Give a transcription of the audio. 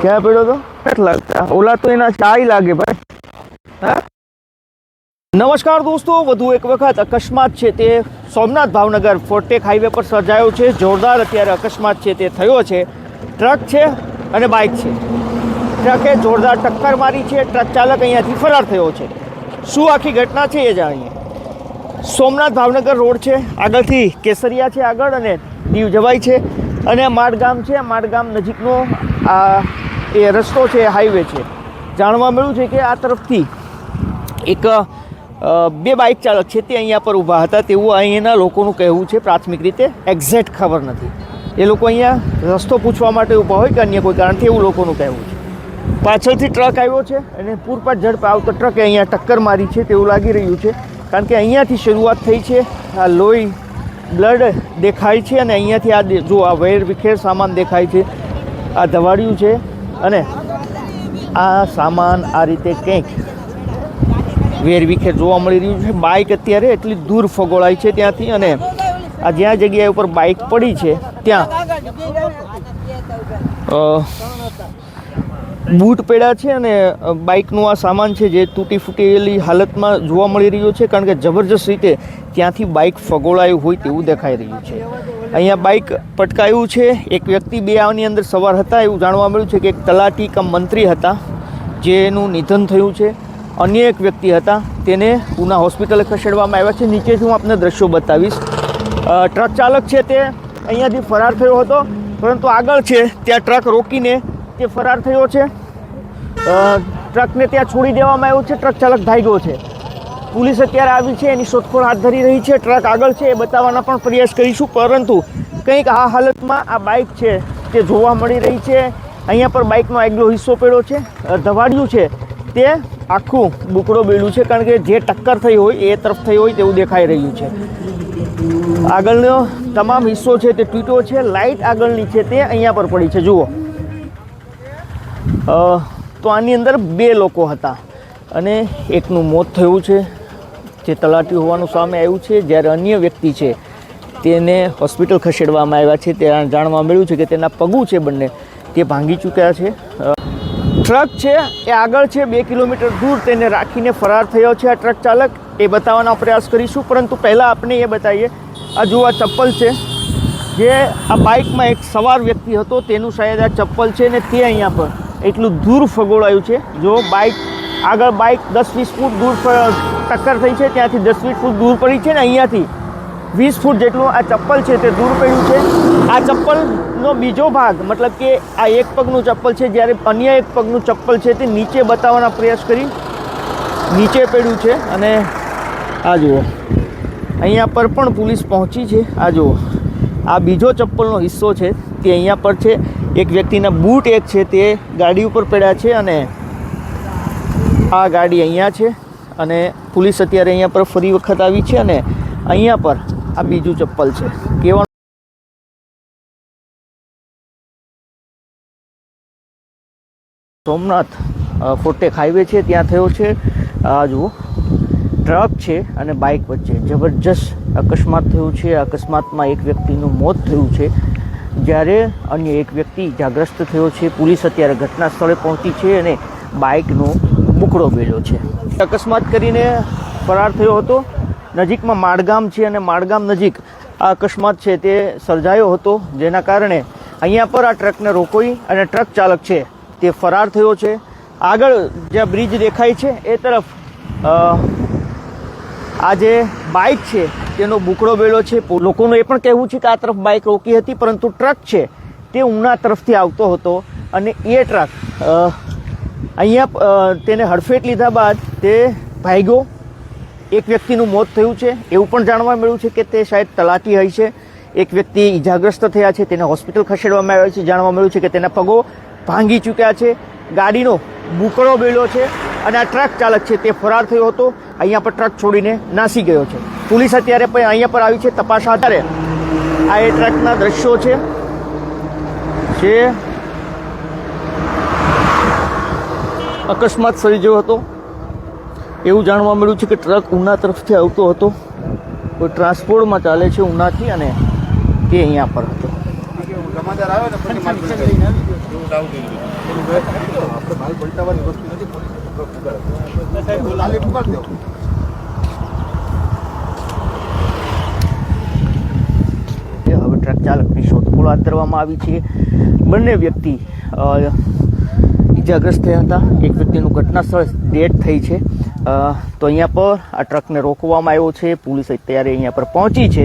ક્યાં પડ્યો તો ઓલા તો એના ચાય લાગે ભાઈ હા નમસ્કાર દોસ્તો, વધુ એક વખત અકસ્માત છે તે સોમનાથ ભાવનગર ફોર્ટેક હાઈવે પર સર્જાયો છે. જોરદાર અત્યારે અકસ્માત છે તે થયો છે. ટ્રક છે અને બાઇક છે. ટ્રકે જોરદાર ટક્કર મારી છે. ટ્રક ચાલક અહીંયાથી ફરાર થયો છે. શું આખી ઘટના છે એ જાણીએ. સોમનાથ ભાવનગર રોડ છે, આગળથી કેસરિયા છે આગળ અને દીવ જવાય છે અને માડગામ છે માડગામ નજીકનો આ એ રસ્તો છે હાઈવે છે. જાણવા મળ્યું છે કે આ તરફથી એક બે બાઇક ચાલક છે તે અહીંયા પર ઊભા હતા. તેવું અહીંયાના લોકોનું કહેવું છે પ્રાથમિક રીતે એક્ઝેક્ટ ખબર નથી. એ લોકો અહીંયા રસ્તો પૂછવા માટે ઊભા હોય કે અન્ય કોઈ કારણથી એવું લોકોનું કહેવું છે. પાછળથી ટ્રક આવ્યો છે અને પૂરપાટ ઝડપે આવતો ટ્રકે અહીંયા ટક્કર મારી છે તેવું લાગી રહ્યું છે. કારણ કે અહીંયાથી શરૂઆત થઈ છે. આ લોહી બ્લડ દેખાય છે અને અહીંયાથી આ જો આ વેર વિખેર સામાન દેખાય છે. આ ધવાડ્યું છે અને આ સામાન આ રીતે કંઈક વેર વિખેર જોવા મળી રહ્યું છે. બાઇક અત્યારે એટલી દૂર ફગોળાય છે ત્યાંથી અને આ જ્યાં જગ્યાએ ઉપર બાઇક પડી છે, ત્યાં બૂટ પેડા છે અને બાઇકનું આ સામાન છે જે તૂટી ફૂટેલી હાલતમાં જોવા મળી રહ્યો છે કારણ કે જબરજસ્ત રીતે ત્યાંથી બાઇક ફગોળાયું હોય તેવું દેખાઈ રહ્યું છે. અહીંયા બાઇક પટકાયું છે. એક વ્યક્તિ બે આની અંદર સવાર હતા એવું જાણવા મળ્યું છે કે એક તલાટી કમ મંત્રી હતા જેનું નિધન થયું છે. અન્ય એક વ્યક્તિ હતા તેને પુના હોસ્પિટલે ખસેડવામાં આવ્યા છે. નીચેથી હું આપને દ્રશ્યો બતાવીશ. ટ્રક ચાલક છે તે અહીંયાથી ફરાર થયો હતો, પરંતુ આગળ છે ત્યાં ટ્રક રોકીને તે ફરાર થયો છે. ટ્રકને ત્યાં છોડી દેવામાં આવ્યો છે. ટ્રક ચાલક ભાગ્યો છે. પોલીસ અત્યારે આવી છે. એની શોધખોળ હાથ ધરી રહી છે. ટ્રક આગળ છે. એ બતાવવાના પણ પ્રયાસ કરીશું. પરંતુ કંઈક આ હાલતમાં આ બાઇક છે તે જોવા મળી રહી છે. અહીંયા પર બાઇકનો આગલો હિસ્સો પડ્યો છે. ધવાડ્યું છે તે આખું બુકડો બેડું છે. કારણ કે જે ટક્કર થઈ હોય, એ તરફ થઈ હોય તેવું દેખાઈ રહ્યું છે. આગળનો તમામ હિસ્સો છે તે તૂટ્યો છે. લાઇટ આગળની છે તે અહીંયા પર પડી છે. જુઓ. તો આની અંદર બે લોકો હતા અને એકનું મોત થયું છે. જે તલાટી હોવાનું સામે આવ્યું છે, જ્યારે અન્ય વ્યક્તિ છે, તેને હોસ્પિટલ ખસેડવામાં આવ્યા છે. તે જાણવા મળ્યું છે કે તેના પગું છે બંને. તે ભાંગી ચૂક્યા છે. ટ્રક છે, એ આગળ છે, બે કિલોમીટર દૂર તેને રાખીને ફરાર થયો છે આ ટ્રક ચાલક. એ બતાવવાનો પ્રયાસ કરીશું, પરંતુ પહેલાં આપણે એ બતાવીએ. આ જુઓ, આ ચપ્પલ છે. જે આ બાઇકમાં એક સવાર વ્યક્તિ હતો, તેનું શાયદ આ ચપ્પલ છે ને તે અહીંયા પર. એટલું દૂર ફગોળાયું છે. જો બાઇક આગળ બાઇક દસ વીસ ફૂટ દૂર ટક્કર થઈ છે, ત્યાંથી દસ વીસ ફૂટ દૂર પડી છે ને અહીંયાથી વીસ ફૂટ જેટલું આ ચપ્પલ છે તે દૂર પડ્યું છે. આ ચપ્પલનો બીજો ભાગ, મતલબ કે આ એક પગનું ચપ્પલ છે, જ્યારે અન્ય એક પગનું ચપ્પલ છે તે નીચે બતાવવાના પ્રયાસ કરી નીચે પડ્યું છે અને આ જુઓ. અહીંયા પર પણ પોલીસ પહોંચી છે. આ જુઓ. આ બીજો ચપ્પલનો હિસ્સો છે તે અહીંયા પર છે. એક વ્યક્તિના બૂટ એક છે તે ગાડી ઉપર પડ્યા છે અને આ ગાડી અહીંયા છે અને પોલીસ અત્યારે અહીંયા પર ફરી વખત આવી છે અને અહીંયા પર આ બીજું ચપ્પલ છે. કેવા સોમનાથ ફોટેક હાઈવે છે, ત્યાં થયો છે. આ જુઓ, ટ્રક છે અને બાઇક વચ્ચે. જબરજસ્ત અકસ્માત થયું છે. અકસ્માતમાં એક વ્યક્તિનું મોત થયું છે. જ્યારે અન્ય એક વ્યક્તિ ઇજાગ્રસ્ત થયો છે, પોલીસ અત્યારે ઘટના સ્થળે પહોંચી છે અને બાઇકનો બુકડો બેલ્યો છે. અકસ્માત કરીને ફરાર થયો હતો. નજીકમાં માડગામ છે અને માડગામ નજીક આ અકસ્માત છે તે સર્જાયો હતો, જેના કારણે અહીંયા પર આ ટ્રકને રોકોઈ અને ટ્રક ચાલક છે તે ફરાર થયો છે. આગળ જ્યાં બ્રિજ દેખાય છે, એ તરફ આ જે બાઇક છે તેનો બુકડો વેલો છે. લોકોનું એ પણ કહેવું છે કે આ તરફ બાઇક રોકી હતી, પરંતુ ટ્રક છે તે ઉના તરફથી આવતો હતો અને એ ટ્રક અહીંયા તેને હડફેટ લીધા બાદ તે ભાગ્યો. એક વ્યક્તિનું મોત થયું છે. એવું પણ જાણવા મળ્યું છે કે તે શાયદ તલાટી હોય છે. એક વ્યક્તિ ઇજાગ્રસ્ત થયા છે, તેને હોસ્પિટલ ખસેડવામાં આવ્યા છે. જાણવા મળ્યું છે કે તેના પગો ભાંગી ચૂક્યા છે. ગાડીનો બુકડો બેલો છે. અને આ ટ્રક ચાલક છે તે ફરાર થયો હતો. અહીંયા પર ટ્રક છોડીને નાસી ગયો છે. પોલીસ અત્યારે પણ અહીંયા પર આવી છે. તપાસ આધારે આ એ ટ્રકના દ્રશ્યો છે. જે અકસ્માત સર્જ્યો હતો. એવું જાણવા મળ્યું છે કે ટ્રક ઉના તરફથી આવતો હતો. કોઈ ટ્રાન્સપોર્ટમાં ચાલે છે ઉનાથી અને તે અહીંયા પર હતો. જમાદાર આવે ને લાલી. હવે ટ્રક ચાલકની શોધખોળ હાથ ધરવામાં આવી છે. બંને વ્યક્તિ ઇજાગ્રસ્ત થયા હતા. એક વ્યક્તિનું ઘટના સ્થળ ડેથ થઈ છે. તો અહીંયા પર આ ટ્રકને રોકવામાં આવ્યો છે. પોલીસ અત્યારે અહીંયા પર પહોંચી છે.